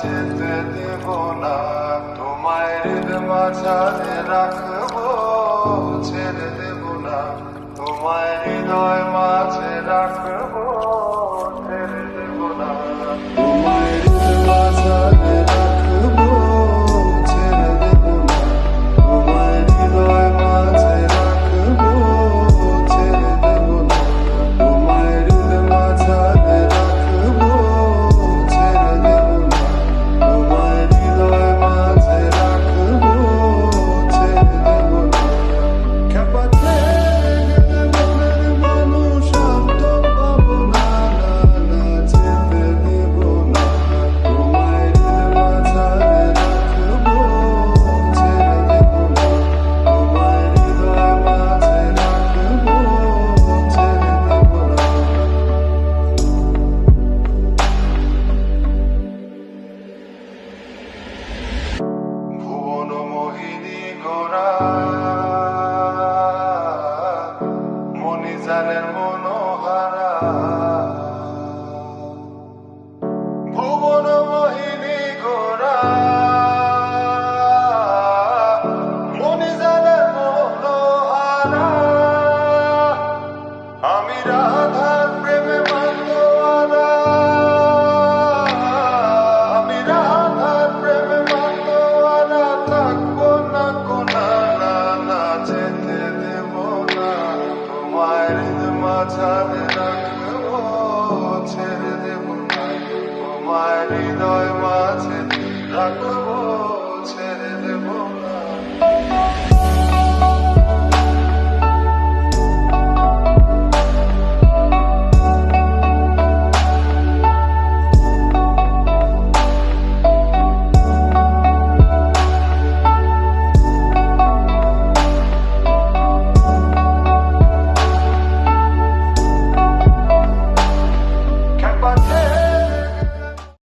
যেতে দেব না। তোমায় হৃদ মাঝারে রাখা মনি জানের বাড়ির মাঝারে রাখব ছেড়ে দেব না। তোমার হৃদয় মাঝে রাখব।